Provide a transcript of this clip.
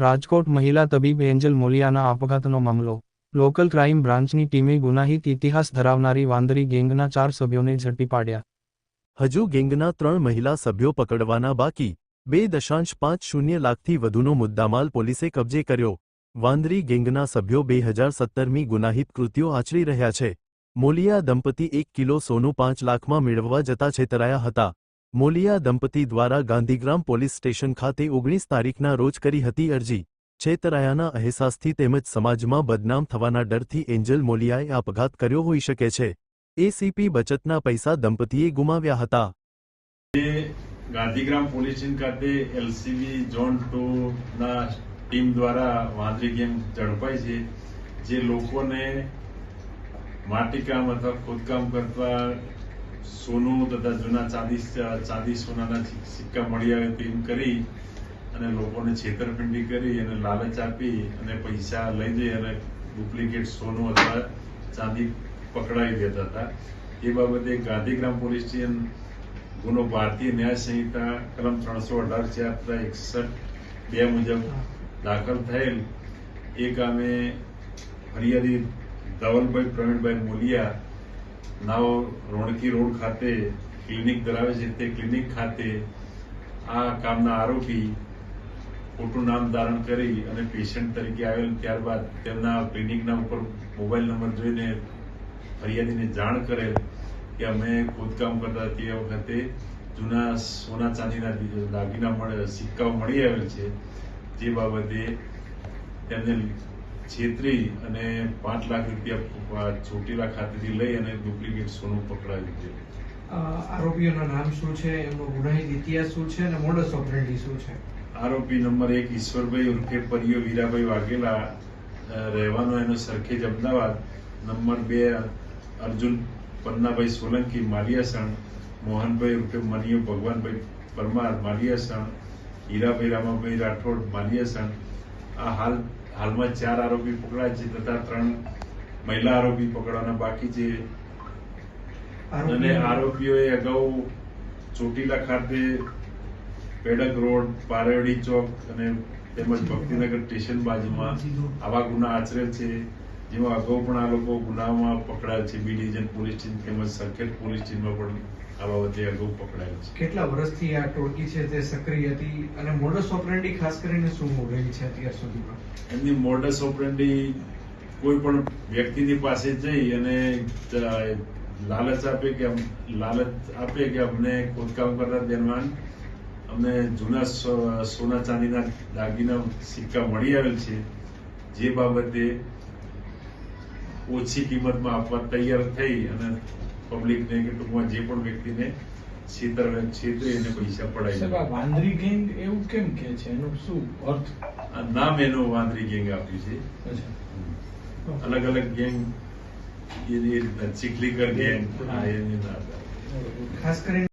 રાજકોટ મહિલા તબીબ એન્જલ મોલિયાના આપઘાતનો મામલો. લોકલ ક્રાઇમ બ્રાન્ચની ટીમે ગુનાહિત ઇતિહાસ ધરાવનારી વાંદરી ગેંગના ચાર સભ્યોને ઝડપી પાડ્યા. હજુ ગેંગના ત્રણ મહિલા સભ્યો પકડવાના બાકી. બે દશાંશ પાંચ શૂન્ય લાખથી વધુનો મુદ્દામાલ પોલીસે કબજે કર્યો. વાંદરી ગેંગના સભ્યો બે હજાર સત્તરમી ગુનાહિત કૃત્યો આચરી રહ્યા છે. મોલિયા દંપતી એક કિલો સોનું પાંચ લાખમાં મેળવવા જતા છેતરાયા હતા. મોલિયા દંપતી દ્વારા ગાંધીગ્રામ પોલીસ સ્ટેશન ખાતે ઓગણીસ તારીખના રોજ કરી હતી અરજી. છેતરાયાના અહેસાસથી તેમજ સમાજમાં બદનામ થવાના ડરથી એન્જલ મોલિયાએ આપઘાત કર્યો હોઈ શકે છે. એસીપી બચતના પૈસા દંપતીએ ગુમાવ્યા હતા. ગાંધીગ્રામ પોલીસ સ્ટેશન ખાતે એલસીબી ઝોન ટુ ના ટીમ દ્વારા વાંદરી ગેમ ઝડપાઈ છે, જે લોકોને માટીકામ અથવા ખોદકામ કરતા સોનું તથા જૂના ચાંદી ચાંદી સોનાના સિક્કા મળી આવે તેમ કરી અને લોકોને છેતરપિંડી કરી અને લાલચ આપી અને પૈસા લઈ જઈ અને ડુપ્લિકેટ સોનું અથવા ચાંદી પકડાવી દેતા હતા. એ બાબતે ગાંધીગ્રામ પોલીસ સ્ટેશન ગુનો ભારતીય ન્યાય સંહિતા કલમ ત્રણસો અઢાર ચાર એકસઠ બે મુજબ દાખલ થયેલ એ ગામે ફરિયાદી ધવલભાઈ પ્રવીણભાઈ મોલિયા નાવ રોણકી રોડ ખાતે ક્લિનિક ધરાવે છે તે ક્લિનિક ખાતે આ કામના આરોપી ખોટું નામ ધારણ કરી અને પેશન્ટ તરીકે આવેલ ત્યારબાદ તેમના ક્લિનિકના ઉપર મોબાઈલ નંબર જોઈને ફરિયાદીને જાણ કરેલ કે અમે ખોદકામ કરતા તે વખતે જૂના સોના ચાંદીના દાગીના મળે, સિક્કાઓ મળી આવેલ છે. જે બાબતે તેમને છેતરી અને પાંચ લાખ રૂપિયા ચોટીલા ખાતેથી લઈ અને ડુપ્લિકેટ સોનું પકડાવ્યું છે આરોપીઓના નામ શું છે એમનો ગુનાહિત ઇતિહાસ શું છે અને મોડસ ઓપરેન્ડી શું છે? આરોપી નંબર એક ઈશ્વરભાઈ ઉર્ફે પરિયો વીરાભાઈ વાઘેલા રહેવાનો એનો સરખેજ અમદાવાદ. નંબર બે અર્જુન પન્નાભાઈ સોલંકી માલિયાસણ. મોહનભાઈ ઉર્ફે મનિયો ભગવાનભાઈ પરમાર માલિયાસણ. હીરાભાઈ રામાભાઈ રાઠોડ માલિયાસણ. આ હાલ હાલમાં ચાર આરોપી પકડાય છે તથા ત્રણ મહિલા આરોપી પકડવાના બાકી છે. અને આરોપીઓએ અગાઉ ચોટીલા ખાતે પેડક રોડ પારેવડી ચોક અને તેમજ ભક્તિનગર સ્ટેશન બાજુમાં આવા ગુના આચરેલ છે. જેમાં અગાઉ પણ આ લોકો ગુનામાં પકડાયેલ છે. બી ડિવિઝન પોલીસ સ્ટેશન તેમજ સરખેજ પોલીસ સ્ટેશનમાં પણ આ બાબતે અગાઉ પકડાયેલ છે. કેટલા વર્ષથી આ ટોળકી છે તે સક્રિય હતી અને મોડસ ઓપરેન્ડી ખાસ કરીને શું રહી છે અત્યાર સુધીમાં? એમની મોડસ ઓપરેન્ડી કોઈ પણ વ્યક્તિની પાસે જઈ અને લાલચ આપે કે લાલચ આપે કે અમને ખોદકામ કરતા દરમિયાન અમને જૂના સોના ચાંદીના દાગીના સિક્કા મળી આવેલ છે જે બાબતે ઓછી કિંમતમાં આપવા તૈયાર થઈ અને પબ્લિકને કે ટૂંકમાં જે પણ વ્યક્તિને છેતર છેતરી એને પૈસા પડાય વાંદરી ગેંગ એવું કેમ કે છે? એનું શું અર્થ? નામ એનું વાંદરી ગેંગ આપ્યું છે. અલગ અલગ ગેંગ એની રીતના ચીખલીકર ગેંગ આ એની ના ખાસ કરીને